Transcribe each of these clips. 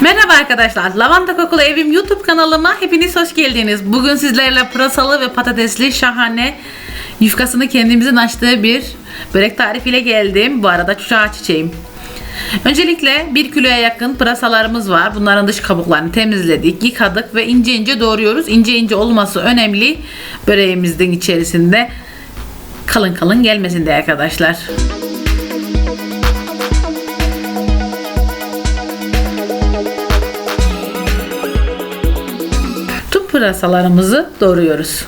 Merhaba arkadaşlar. Lavanta Kokulu Evim YouTube kanalıma hepiniz hoş geldiniz. Bugün sizlerle pırasalı ve patatesli şahane yufkasını kendimizin açtığı bir börek tarifiyle geldim. Bu arada çuçağı çiçeğim. Öncelikle 1 kiloya yakın pırasalarımız var. Bunların dış kabuklarını temizledik, yıkadık ve ince ince doğruyoruz. İnce ince olması önemli böreğimizin içerisinde kalın kalın gelmesin diye arkadaşlar. Tüm pırasalarımızı doğruyoruz.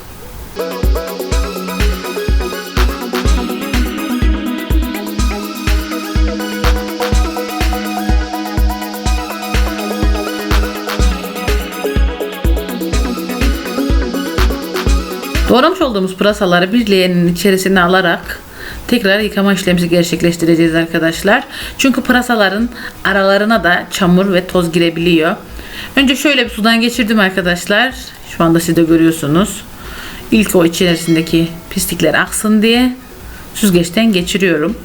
Doğramış olduğumuz pırasaları bir leğenin içerisine alarak tekrar yıkama işlemimizi gerçekleştireceğiz arkadaşlar. Çünkü pırasaların aralarına da çamur ve toz girebiliyor. Önce şöyle bir sudan geçirdim arkadaşlar. Şu anda siz de görüyorsunuz. İlk o içerisindeki pislikler aksın diye süzgeçten geçiriyorum.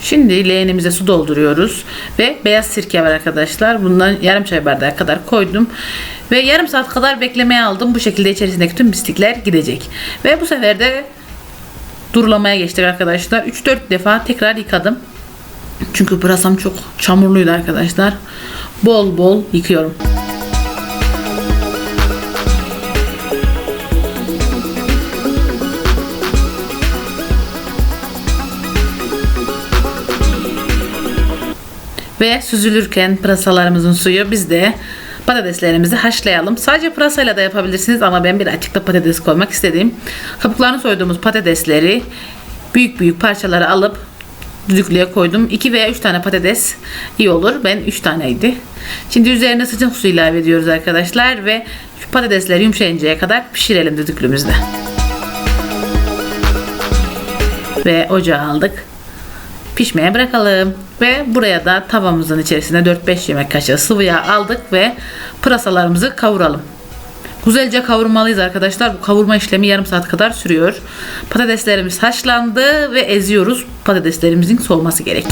Şimdi leğenimize su dolduruyoruz ve beyaz sirke var arkadaşlar. Bundan yarım çay bardağı kadar koydum ve yarım saat kadar beklemeye aldım. Bu şekilde içerisindeki tüm pislikler gidecek. Ve bu sefer de durulamaya geçtik arkadaşlar. 3-4 defa tekrar yıkadım. Çünkü pırasam çok çamurluydu arkadaşlar. Bol bol yıkıyorum. Ve süzülürken pırasalarımızın suyu biz de patateslerimizi haşlayalım. Sadece pırasayla da yapabilirsiniz ama ben bir açıkta patates koymak istedim. Kabuklarını soyduğumuz patatesleri büyük büyük parçalara alıp düdüklüye koydum. 2 veya 3 tane patates iyi olur. Ben 3 taneydi. Şimdi üzerine sıcak su ilave ediyoruz arkadaşlar ve şu patatesler yumuşayıncaya kadar pişirelim düdüklümüzde. Ve ocağa aldık pişmeye bırakalım. Ve buraya da tavamızın içerisine 4-5 yemek kaşığı sıvı yağ aldık ve pırasalarımızı kavuralım. Güzelce kavurmalıyız arkadaşlar. Bu kavurma işlemi yarım saat kadar sürüyor. Patateslerimiz haşlandı ve eziyoruz. Patateslerimizin soğuması gerek.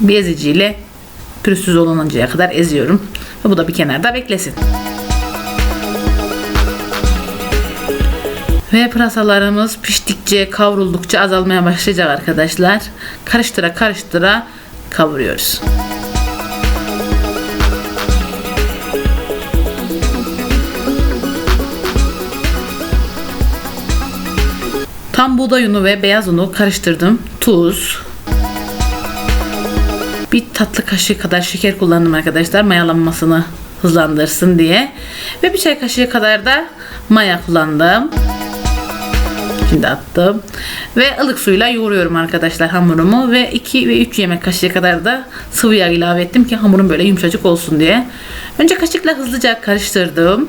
Bir eziciyle pürüzsüz oluncaya kadar eziyorum. Ve bu da bir kenarda beklesin. Ve pırasalarımız piştikçe, kavruldukça azalmaya başlayacak arkadaşlar. Karıştıra karıştıra kavuruyoruz. Tam buğday unu ve beyaz unu karıştırdım. Tuz. Bir tatlı kaşığı kadar şeker kullandım arkadaşlar mayalanmasını hızlandırsın diye. Ve bir çay kaşığı kadar da maya kullandım. Şimdi attım. Ve ılık suyla yoğuruyorum arkadaşlar hamurumu. Ve 2 ve 3 yemek kaşığı kadar da sıvı yağ ilave ettim ki hamurum böyle yumuşacık olsun diye. Önce kaşıkla hızlıca karıştırdım.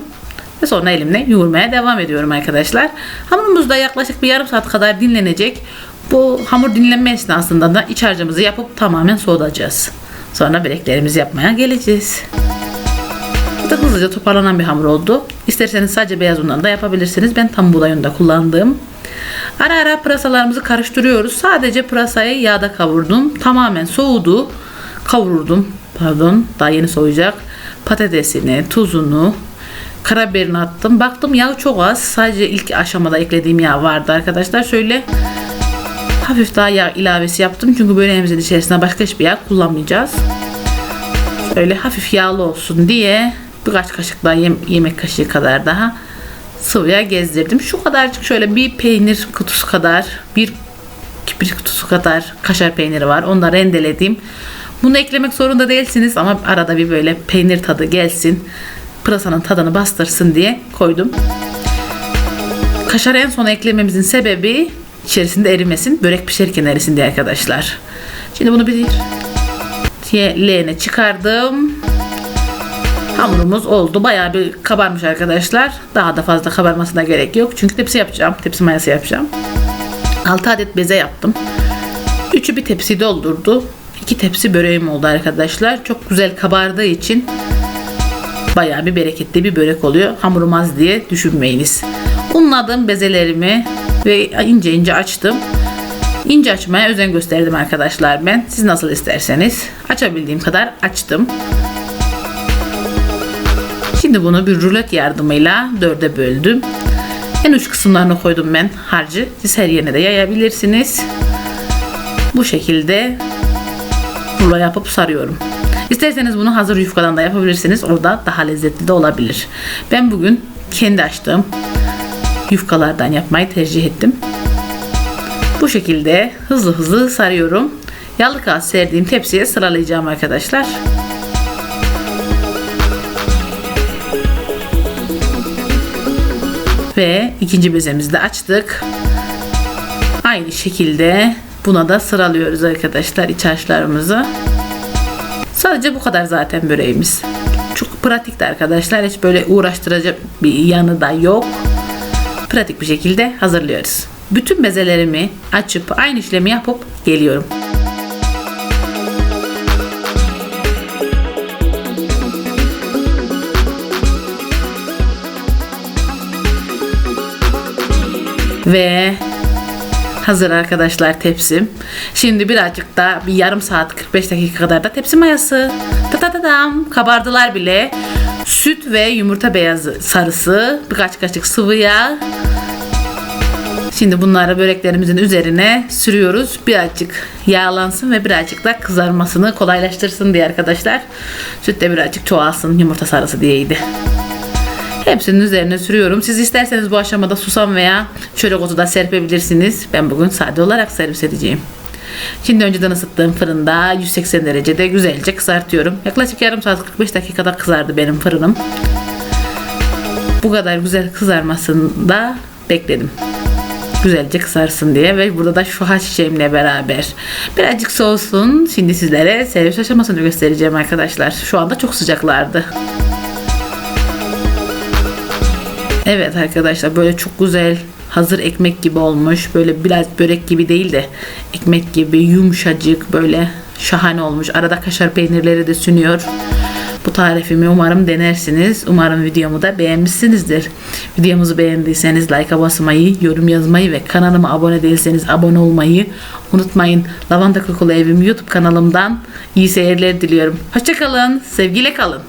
Ve sonra elimle yoğurmaya devam ediyorum arkadaşlar. Hamurumuz da yaklaşık bir yarım saat kadar dinlenecek. Bu hamur dinlenme esnasında da iç harcımızı yapıp tamamen soğutacağız. Sonra böreklerimizi yapmaya geleceğiz. Bu da hızlıca toparlanan bir hamur oldu. İsterseniz sadece beyaz undan da yapabilirsiniz. Ben tam buğday unu da kullandım. Ara ara pırasalarımızı karıştırıyoruz. Sadece pırasayı yağda kavurdum. Tamamen soğudu. Kavurdum. Pardon. Daha yeni soğuyacak. Patatesini, tuzunu, karabiberini attım. Baktım yağ çok az. Sadece ilk aşamada eklediğim yağ vardı arkadaşlar. Şöyle hafif daha yağ ilavesi yaptım. Çünkü böreğimizin içerisine başka hiçbir yağ kullanmayacağız. Şöyle hafif yağlı olsun diye birkaç kaşık daha yem- yemek kaşığı kadar daha sıvıya gezdirdim. Şu kadarcık şöyle bir peynir kutusu kadar bir kibrit kutusu kadar kaşar peyniri var. Onu da rendeledim. Bunu eklemek zorunda değilsiniz ama arada bir böyle peynir tadı gelsin. Pırasanın tadını bastırsın diye koydum. Kaşar en sona eklememizin sebebi içerisinde erimesin. Börek pişerken erisin diye arkadaşlar. Şimdi bunu bir leğene çıkardım. Hamurumuz oldu. Bayağı bir kabarmış arkadaşlar. Daha da fazla kabarmasına gerek yok. Çünkü tepsi yapacağım. Tepsi mayası yapacağım. 6 adet beze yaptım. Üçü bir tepsi doldurdu. 2 tepsi böreğim oldu arkadaşlar. Çok güzel kabardığı için bayağı bir bereketli bir börek oluyor. Hamurum az diye düşünmeyiniz. Unladım bezelerimi ve ince ince açtım. İnce açmaya özen gösterdim arkadaşlar ben. Siz nasıl isterseniz. Açabildiğim kadar açtım. Şimdi bunu bir rulet yardımıyla dörde böldüm. En uç kısımlarına koydum ben harcı. Siz her yerine de yayabilirsiniz. Bu şekilde rulo yapıp sarıyorum. İsterseniz bunu hazır yufkadan da yapabilirsiniz. Orada daha lezzetli de olabilir. Ben bugün kendi açtığım yufkalardan yapmayı tercih ettim. Bu şekilde hızlı hızlı sarıyorum. Yağlı kağıt serdiğim tepsiye sıralayacağım arkadaşlar. Ve ikinci bezemizi de açtık. Aynı şekilde buna da sıralıyoruz arkadaşlar iç harçlarımızı. Sadece bu kadar zaten böreğimiz. Çok pratikti arkadaşlar. Hiç böyle uğraştıracak bir yanı da yok. Pratik bir şekilde hazırlıyoruz. Bütün bezelerimi açıp aynı işlemi yapıp geliyorum. Ve hazır arkadaşlar tepsim. Şimdi birazcık da bir yarım saat 45 dakika kadar da tepsi mayası. Ta ta ta tam kabardılar bile. Süt ve yumurta beyazı sarısı, birkaç kaşık sıvı yağ. Şimdi bunları böreklerimizin üzerine sürüyoruz. Birazcık yağlansın ve birazcık da kızarmasını kolaylaştırsın diye arkadaşlar. Süt de birazcık çoğalsın yumurta sarısı diyeydi. Hepsinin üzerine sürüyorum. Siz isterseniz bu aşamada susam veya çörek da serpebilirsiniz. Ben bugün sade olarak servis edeceğim. Şimdi önceden ısıttığım fırında 180 derecede güzelce kızartıyorum. Yaklaşık yarım saat 45 dakikada kızardı benim fırınım. Bu kadar güzel kızarmasını da bekledim. Güzelce kızarsın diye ve burada da şu haş beraber birazcık soğusun. Şimdi sizlere servis aşamasını göstereceğim arkadaşlar. Şu anda çok sıcaklardı. Evet arkadaşlar böyle çok güzel hazır ekmek gibi olmuş. Böyle biraz börek gibi değil de ekmek gibi yumuşacık böyle şahane olmuş. Arada kaşar peynirleri de sünüyor. Bu tarifimi umarım denersiniz. Umarım videomu da beğenmişsinizdir. Videomuzu beğendiyseniz like'a basmayı, yorum yazmayı ve kanalıma abone değilseniz abone olmayı unutmayın. Lavanta Kokulu Evim YouTube kanalımdan iyi seyirler diliyorum. Hoşçakalın, sevgiyle kalın.